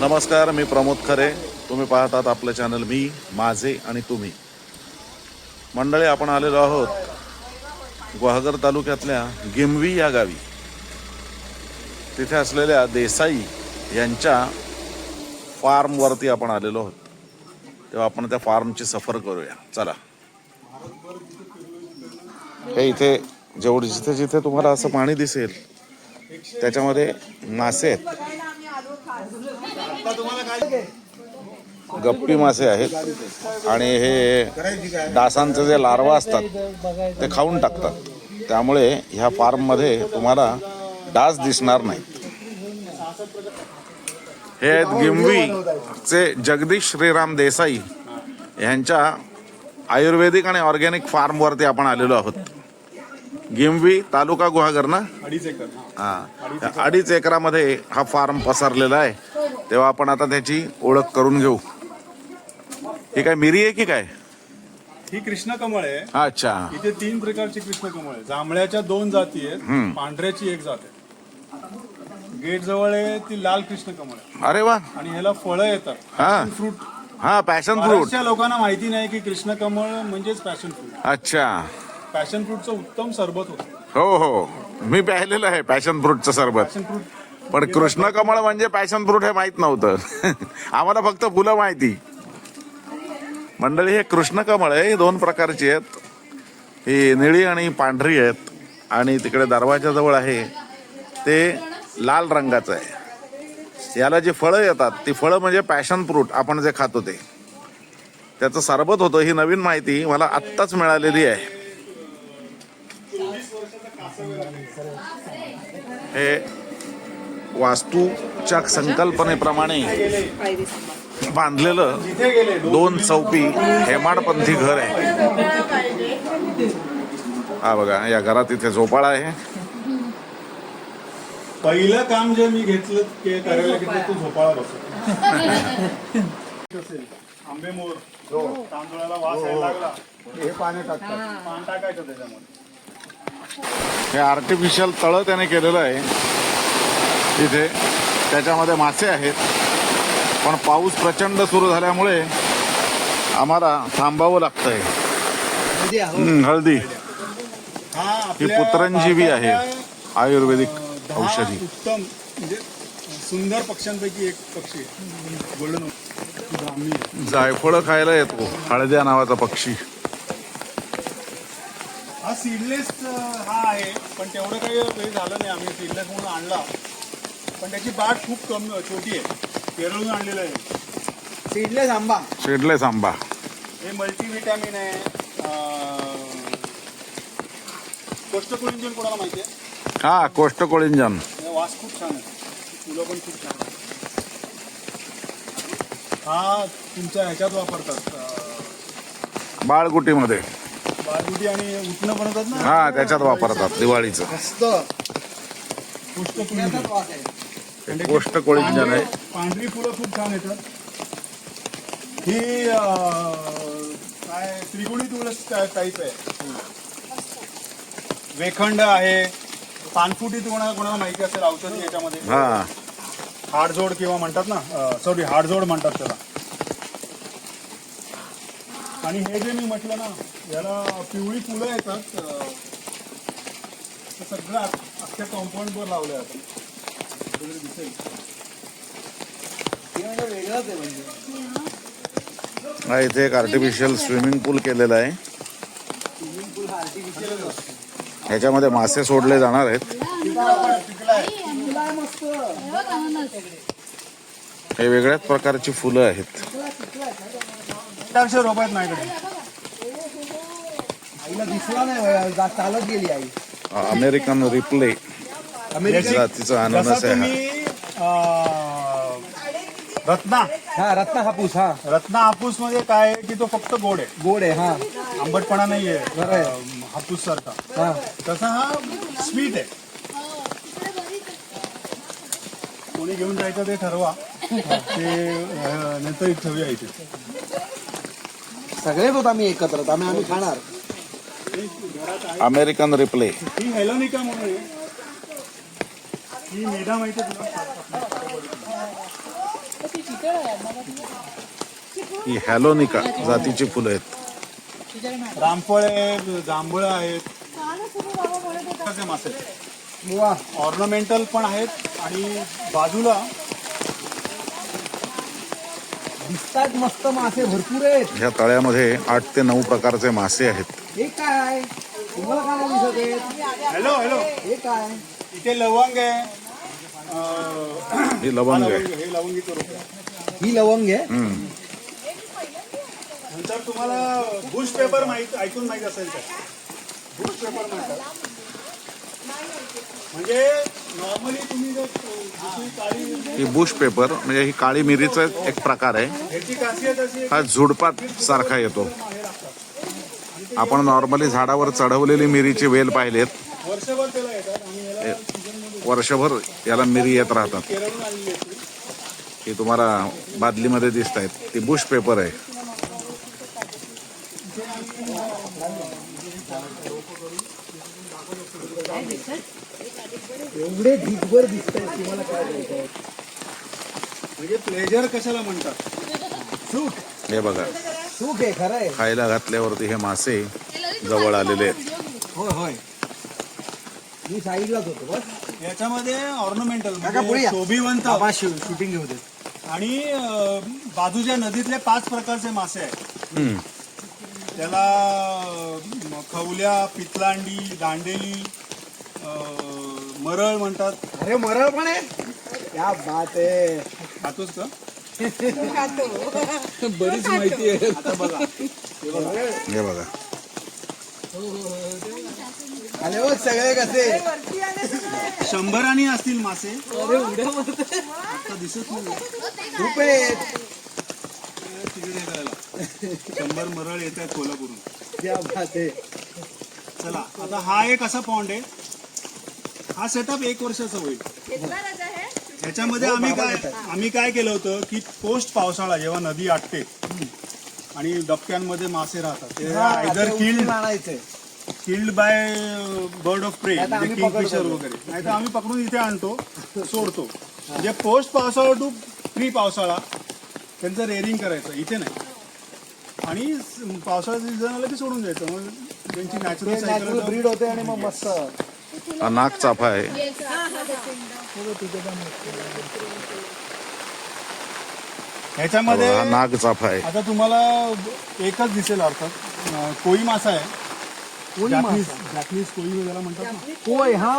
नमस्कार मी प्रमोद खरे. तुम्ही पाहतात आपलं चॅनल मी माझे आणि तुम्ही. मंडळी आपण आलेलो आहोत गुहागर तालुक्यातल्या गिमवी या गावी. तिथे असलेल्या देसाई यांच्या फार्मवरती आपण आलेलो आहोत. तेव्हा आपण त्या फार्मची सफर करूया. चला. हे इथे जेवढी जिथे जिथे तुम्हाला असं पाणी दिसेल त्याच्यामध्ये मासे आहेत. गप्पी मासे आहेत. आणि हे डासांचे जे लार्वा असतात ते खाऊन टाकतात. त्यामुळे ह्या फार्ममध्ये तुम्हाला डास दिसणार नाहीत. हे आहेत गिमवीचे जगदीश श्रीराम देसाई. यांच्या आयुर्वेदिक आणि ऑर्गॅनिक फार्मवरती आपण आलेलो आहोत. गिमवी तालुका गुहागर ना? अडीच एकर. हा. अडीच एकरामध्ये हा फार्म पसरलेला आहे. तेव्हा आपण आता त्याची ओळख करून घेऊ. ही काय मिरी आहे की काय? ही कृष्ण कमळ आहे. अच्छा. इथे तीन प्रकारची कृष्ण कमळ आहे. जांभळ्याच्या दोन जाती आहेत पांढऱ्याची एक जात आहे. गेट जवळ आहे ती लाल कृष्ण कमळ आहे. अरे वा. आणि ह्याला फळं येतात. हा. फ्रूट हा पॅशन फ्रूट बऱ्याचशा लोकांना माहिती नाही की कृष्ण कमळ म्हणजेच पॅशन फ्रूट अच्छा. पॅशन फ्रूटचं उत्तम सरबत होतं. हो हो. मी प्यायलेलं आहे पॅशन फ्रूटचं सरबत. पॅशन फ्रूट पण कृष्ण कमळ म्हणजे पॅशन फ्रूट हे माहीत नव्हतं. आम्हाला फक्त फुलं माहिती. मंडळी हे कृष्ण कमळ आहे हे दोन प्रकारची आहेत. ही निळी आणि पांढरी आहेत. आणि तिकडे दरवाजाजवळ आहे. ते लाल रंगाचं आहे. याला जी फळं येतात ती फळं म्हणजे पॅशन फ्रूट आपण जे खातो ते. त्याचं सरबत होतं ही नवीन माहिती मला आत्ताच मिळालेली आहे. हे वास्तूच्या संकल्पनेप्रमाणे बांधलेलं दोन चौपी हेमाडपंथी घर आहे. हा बघा या घरात इथे झोपाळा आहे. पहिलं काम जे मी घेतलं ते करायला घेतलं तो झोपाळा बसतो. असेल आंबे मोर तांदूळाला वास यायला लागला. हे पाणी टाकतात. पान टाकायचं त्याच्यामध्ये. हे आर्टिफिशियल तळं त्याने केलेलं आहे. तिथे त्याच्यामध्ये मासे आहेत. पण पाऊस प्रचंड सुरू झाल्यामुळे आम्हाला थांबावं लागतंय. हळदी हा. ही पुत्रंजीवी आहे. आयुर्वेदिक औषधी. उत्तम म्हणजे सुंदर पक्ष्यांपैकी एक पक्षी गोल्डन. जायफळ खायला येतो हळद्या नावाचा पक्षी. हा सीडलेस हा आहे. पण तेवढं काही काही झालं नाही. आम्ही सीडलेस म्हणून आणला. पण त्याची बाट खूप कमी छोटी आहे. केरळून आणलेलं आहे. सीडलेस आंबा. शेडलेस आंबा. हे मल्टीव्हिटॅमिन आहे. अं, कोष्ठकुलिंजन कोणाला माहिती आहे? हा कोष्टकोळिंजन हे वास खूप छान आहे. फुलं पण खूप छान आहे हा तुमच्या ह्याच्यात वापरतात अं, बाळगुटीमध्ये. बाळगुटी आणि उठणं बनवतात ना? हा त्याच्यात वापरतात दिवाळीचं. मस्त. कोष्ठकुलिंजन वास आहे. कोष्टकोळिंजन आहे. पांढरी- फुलं खूप छान येतात. ही काय त्रिगुणी तुळस टाईप आहे. वेखंड आहे. पानफुटी कोणाला कोणाला माहिती असेल औषधी याच्यामध्ये? हा. हाडजोड किंवा म्हणतात ना सॉरी हाडजोड म्हणतात त्याला. आणि हे जे मी म्हटलं ना याला पिवळी फुलं येतात सगळं अख- अख्ख्या कॉम्पाऊंडवर लावलं आपण. वगैरे दिसेल. हे म्हणजे वेगळंच आहे म्हणजे. हा इथे एक आर्टिफिशियल स्विमिंग पूल केलेला आहे. स्विमिंग पूल हा आर्टिफिशियलच असतो. ह्याच्यामध्ये मासे सोडले जाणार आहेत. हे वेगळ्याच प्रकारची फुलं आहेत. चारशे रोप आहेत माझ्याकडे आईला दिसला नाही बघा, जा- चालत गेली आई. American replay. अमेरिका जातीचं अननस जसं आहे हा तुम्ही अं, रत्ना. हा रत्ना हापूस हा. रत्ना हापूसमध्ये काय आहे की तो फक्त गोड आहे. गोड आहे हा. आंबटपणा नाहीये आहे. अं, हापूस सारखा. हा. तसा हा स्वीट आहे. कोणी घेऊन जायचं ते ठरवा. ते अं, नंतर ठेवूया इथे. सगळेच होत आम्ही एकत्र आम्ही आम्ही खाणार. अमेरिकन रिप्ले ही हेलोनिका म्हणून आहे. ही मेढा माहिती आहे ही हॅलोनिका जातीची फुलं आहेत. रामफळ आहे जांभळं आहेत. मासे. ऑर्नामेंटल पण आहेत आणि बाजूला दिसतात मस्त मासे भरपूर आहेत. ह्या तळ्यामध्ये आठ ते नऊ प्रकारचे मासे आहेत. हे काय? तुम्हाला काय दिसत आहेत? हॅलो हॅलो हे काय? इथे लवंग आहे. ही लवंग हा आहे लवंग, हे लवंगीचं रोप. आहे ही लवंग आहे? हम्म. नंतर तुम्हाला बुश पेपर माहीत ऐकून माहीत असेल तर. बुश पेपर म्हणतात म्हणजे नॉर्मली तुम्ही जर दुसरी काळी ही बुश पेपर म्हणजे ही काळी मिरीचा एक प्रकार आहे. ह्याची खासियत अशी आहे हा झुडपात सारखा येतो. आपण नॉर्मली झाडावर चढवलेली मिरीची वेल पाहिलेत. वर्षभर त्याला येतात आणि याला वर्षभर याला मिरी येत राहतात. केरळून आणली आहे ही तुम्हाला बादलीमध्ये दिसत आहेत ती बुश पेपर आहे. एवढे ढिगभर दिसत आहेत तुम्हाला काय म्हणजे प्लेजर कशाला म्हणतात? सूट. हे बघा. सूट आहे खरं आहे. खायला घातल्यावरती हे मासे जवळ आलेले आहेत. होय होय. मी साईडलाच होतो बस. याच्यामध्ये ऑर्नामेंटल काका पुढे या. शोभिवंत. बाबा शूटिंग घेऊ दे आणि अं, बाजूच्या नदीतले पाच प्रकारचे मासे आहेत. त्याला अं, खवल्या पितलांडी दांडेली अं, मरळ म्हणतात. अरे मरळ पण आहे? क्या बात आहे. खातोच का? बरीच माहिती आहे. आता बघा. हे बघा. आले हो सगळे कसे? शंभरानी असतील मासे. आता दिसत नाही. खूप आहेत तिकडे जायला. शंभर मरळ येत आहेत कोल्हापूरून चला आता हा एक असा पॉन्ड आहे. हा सेटअप एक वर्षाचा होईल. ह्याच्यामध्ये आम्ही काय आम्ही काय केलं होतं की पोस्ट पावसाळा जेव्हा नदी आटते आणि डबक्यांमध्ये मासे राहतात ते हा, either killed killed by bird of prey नाहीतर म्हणजे आम्ही किंगफिशर. वगैरे. नाही तर आम्ही पकडून इथे आणतो सोडतो. म्हणजे पोस्ट पावसाळा टू प्री पावसाळा त्यांचं रेअरिंग करायचं इथे नाही. आणि पावसाळ्याचं सीझन आलं की सोडून द्यायचं. मग त्यांची नॅचरल सायकल ब्रीड होते आणि मग मस्त. हा नाग चाफा आहे. ह्याच्यामध्ये हा नाग चाफा आहे. आता तुम्हाला एकच दिसेल अर्थात. अं, कोळी मासा आहे. कोळी जापनीज मासा. जापनीज कोळी ज्याला म्हणतात ना होय हा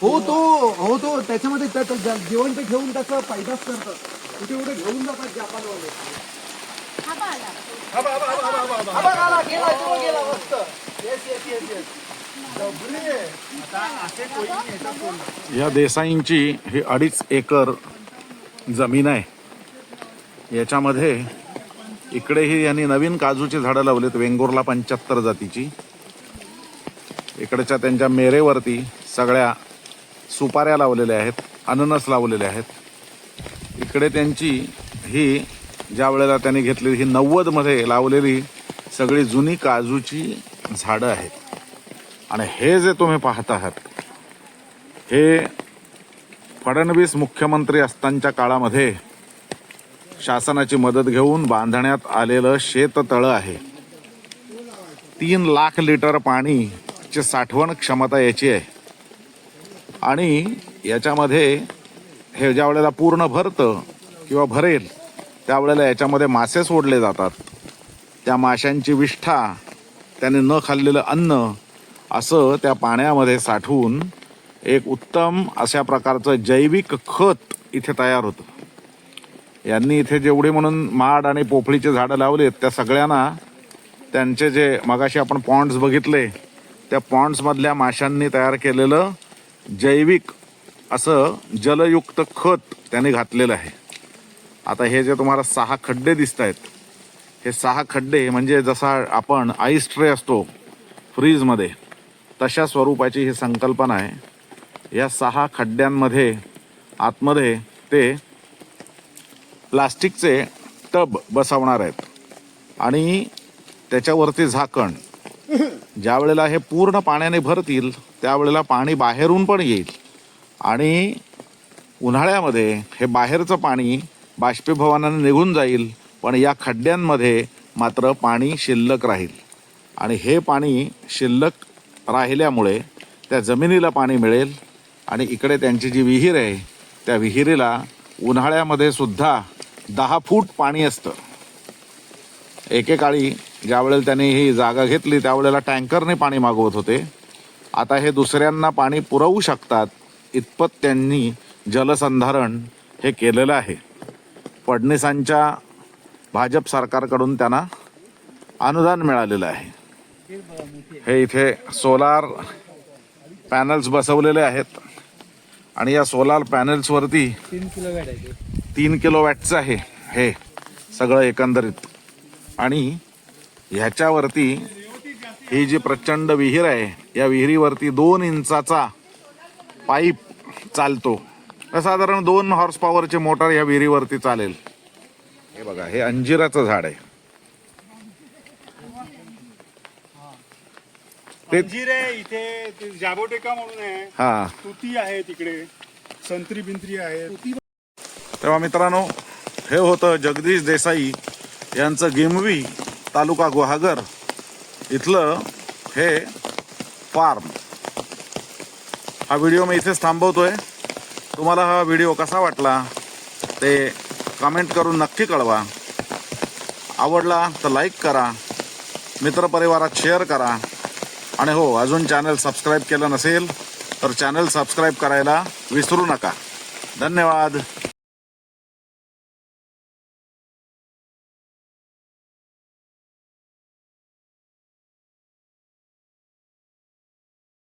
हो तो हो तो त्याच्यामध्ये त्याचं ज- जिवंत ठेवून त्याचं पैदास करतात कुठे कुठे घेऊन जातात जापानवाले हा बघ, आला, गेला, तो गेला, मस्त. Yes, yes, yes, yes. डबरी आहे. आता असे कोळी ह्याच्यात सोडणार. या देसाईंची ही अडीच एकर जमीन आहे याच्यामध्ये इकडेही यांनी नवीन काजूची झाडं लावलीत वेंगुर्ला पंच्याहत्तर जातीची इकडच्या त्यांच्या मेरेवरती सगळ्या सुपाऱ्या लावलेल्या आहेत अननस लावलेले आहेत. इकडे त्यांची ही ज्या वेळेला त्यांनी घेतलेली ही नव्वदमध्ये लावलेली सगळी जुनी काजूची झाडं आहेत. आणि हे जे तुम्ही पाहत आहात हे फडणवीस मुख्यमंत्री असतानाच्या काळामध्ये शासनाची मदत घेऊन बांधण्यात आलेलं शेततळं आहे. तीन लाख लिटर पाणी पाणीची साठवण क्षमता याची आहे. आणि याच्यामध्ये हे ज्या वेळेला पूर्ण भरतं किंवा भरेल त्यावेळेला याच्यामध्ये मासे सोडले जातात. त्या माशांची विष्ठा त्याने न खाल्लेलं अन्न असं त्या पाण्यामध्ये साठवून एक उत्तम अशा प्रकारचं जैविक खत इथे तयार होतं. यांनी इथे जेवढे म्हणून माड आणि पोफळीचे झाडं लावलेत त्या सगळ्यांना त्यांचे जे मगाशी आपण पॉन्ड्स बघितले त्या पॉन्ड्समधल्या माशांनी तयार केलेलं जैविक असं जलयुक्त खत त्याने घातलेलं आहे. आता हे जे तुम्हाला सहा खड्डे दिसत आहेत हे सहा खड्डे म्हणजे जसा आपण आईस ट्रे असतो फ्रीजमध्ये तशा स्वरूपाची ही संकल्पना आहे. या सहा खड्ड्यांमध्ये आतमध्ये ते प्लास्टिकचे टब बसवणार आहेत. आणि त्याच्यावरती झाकण. ज्या वेळेला हे पूर्ण पाण्याने भरतील त्यावेळेला पाणी बाहेरून पण येईल. आणि उन्हाळ्यामध्ये हे बाहेरचं पाणी बाष्पीभवनाने निघून जाईल पण या खड्ड्यांमध्ये मात्र पाणी शिल्लक राहील. आणि हे पाणी शिल्लक राहिल्यामुळे त्या जमिनीला पाणी मिळेल आणि इकडे त्यांची जी विहीर आहे त्या विहिरीला उन्हाळ्यामध्ये सुद्धा दहा फूट पाणी असतं. एकेकाळी ज्यावेळेला त्यांनी ही जागा घेतली त्यावेळेला टँकरने पाणी मागवत होते. आता हे दुसऱ्यांना पाणी पुरवू शकतात इतपत त्यांनी जलसंधारण हे केलेलं आहे. फडणवीसांच्या भाजप सरकारकडून त्यांना अनुदान मिळालेलं आहे. हे इथे सोलार पॅनल्स बसवलेले आहेत. आणि या सोलार पॅनल्सवरती तीन किलो तीन वॅटचं आहे हे सगळं एकंदरीत. आणि ह्याच्यावरती ही जी प्रचंड विहीर आहे या विहिरीवरती दोन इंचाचा पाईप चालतो. तर साधारण दोन हॉर्स पॉवरची मोटर या विहिरीवरती चालेल. हे बघा हे अंजिराचं झाड आहे. अंजिरे इथे जाबोटेका म्हणून आहे. हा. तुती आहे तिकडे. संत्री बिंत्री आहे तेव्हा मित्रांनो हे होतं जगदीश देसाई. यांचं गिमवी तालुका गुहागर इथलं हे फार्म. हा व्हिडिओ मी इथेच थांबवतोय. तुम्हाला हा व्हिडिओ कसा वाटला ते कमेंट करून नक्की कळवा. आवडला तर लाईक करा. मित्रपरिवारात शेअर करा. आणि हो अजून चॅनल सबस्क्राईब केलं नसेल तर चॅनल सबस्क्राईब करायला विसरू नका. धन्यवाद.